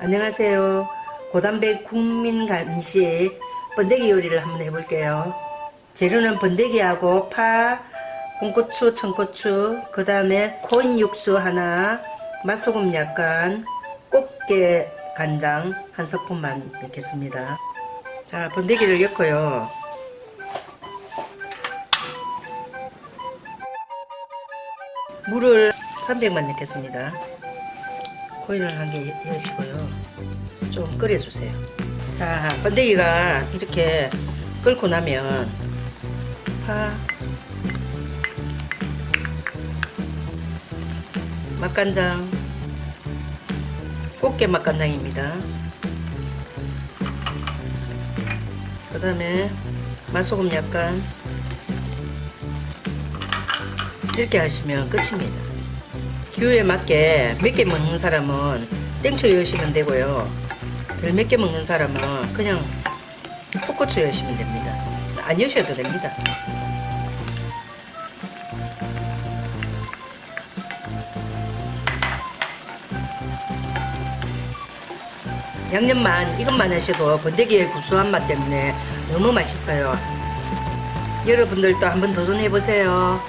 안녕하세요. 고단백 국민 간식 번데기 요리를 한번 해볼게요. 재료는 번데기하고 파, 홍고추, 청고추, 그 다음에 콘 육수 하나, 맛소금 약간, 꽃게 간장 한 스푼만 넣겠습니다. 자, 번데기를 넣고요. 물을 300만 넣겠습니다. 코인을 한개 넣으시고요. 좀 끓여주세요. 자, 번데기가 이렇게 끓고 나면 파, 맛간장, 꽃게 맛간장입니다. 그 다음에 맛소금 약간 이렇게 하시면 끝입니다. 기호에 맞게 몇 개 먹는 사람은 땡초 넣으시면 되고요. 덜몇개 먹는 사람은 그냥 풋고추 넣으시면 됩니다. 안 넣으셔도 됩니다. 양념만 이것만 하셔도 번데기의 구수한 맛 때문에 너무 맛있어요. 여러분들도 한번 도전해 보세요.